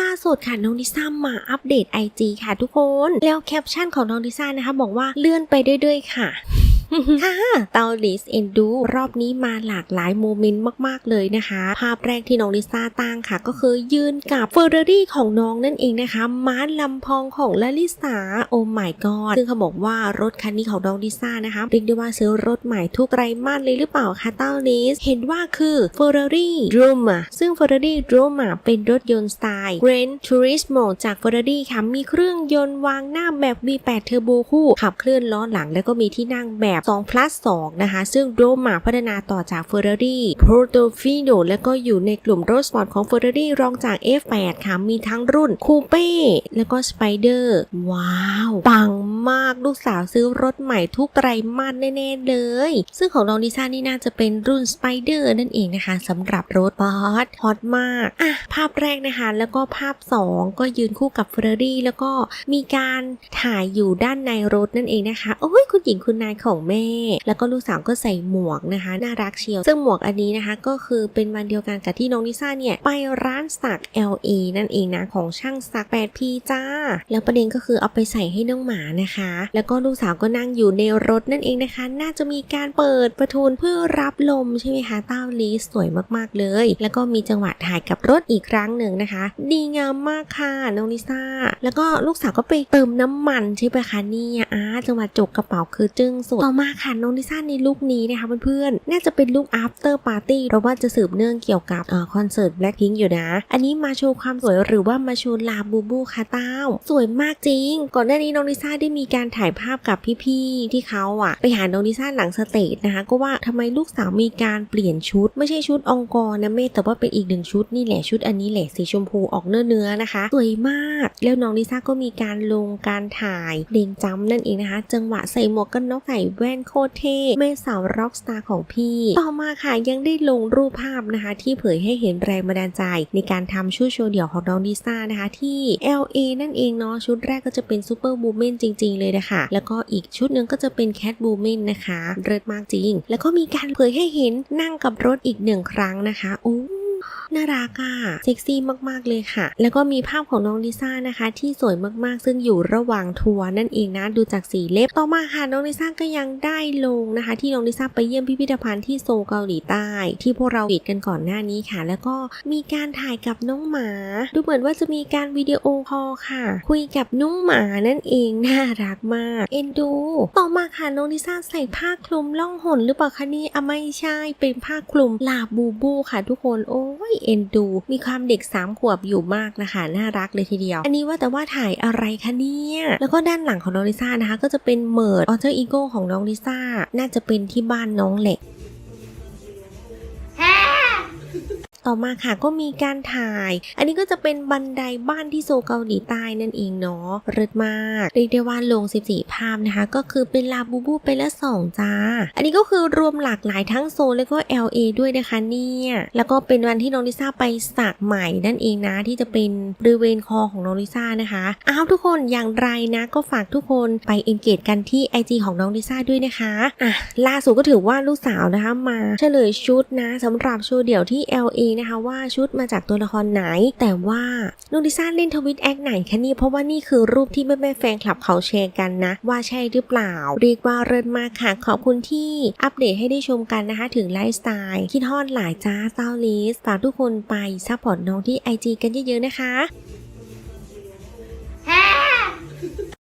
ล่าสุดค่ะน้องลิซ่ามาอัปเดต IG ค่ะทุกคน แล้วแคปชั่นของน้องลิซ่านะคะบอกว่าเลื่อนไปเรื่อยๆค่ะ ค่ะเตาลิสเอ็นดูรอบนี้มาหลากหลายโมเมนต์มากๆเลยนะคะ ภาพแรกที่น้องลิซ่าตั้งค่ะ ก็คือยืนกับเฟอร์รารี่ของน้องนั่นเองนะคะม้าลำพองของลลิสาโอ้ my god ซึ่งเขาบอกว่ารถคันนี้ของน้องลิซ่านะคะเรียกได้ว่าซื้อรถใหม่ทุกไตรมาสเลยหรือเปล่าคะเต้าลิสเห็นว่าคือ Ferrari d r u m a ซึ่ง Ferrari d r u m a เป็นรถยนต์สไตล์ Gran Turismo จาก Ferrari ค่ะมีเครื่องยนต์วางหน้าแบบ V8 Turbo คู่ขับเคลื่อนล้อหลังแล้วก็มีที่นั่งแบบ2 plus 2 นะคะ ซึ่ง d r u m a พัฒนาต่อจาก Ferrari Portofino แล้วก็อยู่ในกลุ่มรถสปอร์ตของ Ferrari รองจาก F8 ค่ะ มีทั้งรุ่น Coupe แล้วก็ Spider ว้าว ปังมากลูกสาวซื้อรถใหม่ทุกไตรมาสแน่ ๆ เลย ซึ่งของน้องลิซ่านี่น่าจะเป็นรุ่น Spider นั่นเองนะคะสำหรับรถบอสฮอตมากอะภาพแรกนะคะแล้วก็ภาพ 2 ก็ยืนคู่กับ Ferrari แล้วก็มีการถ่ายอยู่ด้านในรถนั่นเองนะคะ โอ้ยคุณหญิงคุณนายของแม่ แล้วก็ลูกสาวก็ใส่หมวกนะคะน่ารักเชียว ซึ่งหมวกอันนี้นะคะก็คือเป็นวันเดียวกันกับที่น้องลิซ่าเนี่ยไปร้านสัก LA นั่นเองนะของช่างสัก 8P จ้า แล้วประเด็นก็คือเอาไปใส่ให้น้องหมานะคะ แล้วก็ลูกสาวก็นั่งอยู่ในรถนั่นเองนะคะ น่าจะมีการเปิดประทุนเพื่อรับลมใช่ไหมคะเต้าลีสวยมากๆเลย แล้วก็มีจังหวะถ่ายกับรถอีกครั้งหนึ่งนะคะ ดีงามมากค่ะน้องลิซ่า แล้วก็ลูกสาวก็ไปเติมน้ำมันใช่ไหมคะเนี่ยอ่าจังหวะจกกระเป๋าคือจึ้งสุดต่อมาค่ะน้องลิซ่าในลุคนี้นะคะเพื่อนๆ น่าจะเป็นลุค after party เพราะว่าจะสืบเนื่องเกี่ยวกับอคอนเสิร์ต Blackpink อยู่นะ อันนี้มาโชว์ความสวยหรือว่ามาโชว์ลาบูบูค่ะเต้า สวยมากจริง ก่อนหน้านี้น้องลิซ่าได้มีการถ่ายภาพกับพี่ๆ ที่เขาอะไปหาน้องลิซ่าหลังสเตจนะคะ ก็ว่าทำไมลูกสาวมีการเปลี่ยนชุด ไม่ใช่ชุดองกรนะเมแต่ว่าเป็นอีกหนึ่งชุดนี่แหละชุดอันนี้แหละสีชมพูออกเนื้อเนื้อๆนะคะ สวยมาก แล้วน้องลิซ่าก็มีการลงการถ่ายเพลงจำนั่นเองนะคะ จังหวะใส่หมวกกันน็อกใส่แว่นโคตรเท่แม่สาวร็อกสตาร์ของพี่ ต่อมาค่ะยังได้ลงรูปภาพนะคะ ที่เผยให้เห็นแรงบันดาลใจ ในการทำชุดโชว์เดี่ยวของน้องลิซ่านะคะ ที่ LA นั่นเองเนาะชุดแรกก็จะเป็นซูเปอร์บูมเมนจริง ๆ เลยนะคะ แล้วก็อีกชุดหนึงก็จะเป็นแคทบูมเมนนะคะเลิศมากจริง แล้วก็มีการเผยให้เห็นนั่งกับรถอีกหนึ่งครั้งนะคะโอ้ น่ารักอะเซ็กซี่มากๆเลยค่ะ แล้วก็มีภาพของน้องลิซ่านะคะ ที่สวยมากๆ ซึ่งอยู่ระหว่างทัวร์นั่นเองนะดูจากสีเล็บต่อมาค่ะน้องลิซ่าก็ยังได้ลงนะคะ ที่น้องลิซ่าไปเยี่ยมพิพิธภัณฑ์ที่โซลเกาหลีใต้ ที่พวกเราปิดกันก่อนหน้านี้ค่ะ แล้วก็มีการถ่ายกับน้องหมา ดูเหมือนว่าจะมีการวิดีโอคอลค่ะ คุยกับน้องหมานั่นเองน่ารักมากเอ็นดู ต่อมาค่ะน้องลิซ่าใส่ผ้าคลุมล่องหนหรือเปล่าคะนี่อะไม่ใช่เป็นผ้าคลุมลาบูบูค่ะทุกคนโอ้ยเอ็นดู มีความเด็กสามขวบอยู่มากนะคะ น่ารักเลยทีเดียว อันนี้ว่าแต่ว่าถ่ายอะไรคะเนี่ย แล้วก็ด้านหลังของน้องลิซ่านะคะ ก็จะเป็นเมิร์ดออเทอร์อีโก้ของน้องลิซ่า น่าจะเป็นที่บ้านน้องแหละ ต่อมาค่ะก็มีการถ่าย อันนี้ก็จะเป็นบันไดบ้านที่โซเกาหลีใต้นั่นเองเนาะเริดมากเรียกได้ว่าลง 14 ภาพนะคะ ก็คือเป็นลาบูบูไปละ 2 จ้า อันนี้ก็คือรวมหลากหลายทั้งโซลแล้วก็ LA ด้วยนะคะเนี่ยแล้วก็เป็นวันที่น้องลิซ่าไปสักใหม่นั่นเองนะที่จะเป็นบริเวณคอของน้องลิซ่านะคะอ้าวทุกคนอย่างไรนะก็ฝากทุกคนไปเอนเกจกันที่ IG ของน้องลิซ่าด้วยนะคะอะล่าสุดก็ถือว่าลูกสาวนะคะมาเฉลยชุดนะสำหรับโชว์เดี่ยวที่ LA นะคะว่าชุดมาจากตัวละครไหน แต่ว่าลูดิซ่าเล่นทวิตแอคไหนคะนี่เพราะว่านี่คือรูปที่แม่แม่แฟนคลับเขาแชร์กันนะ ว่าใช่หรือเปล่า เรียกว่าเรินมากค่ะ ขอบคุณที่อัปเดตให้ได้ชมกันนะคะ ถึงไลฟ์สไตล์คิดฮอดหลายจ้าเต้าลิสฝากทุกคนไปซัพพอร์ตน้องที่ IG กันเยอะๆนะคะ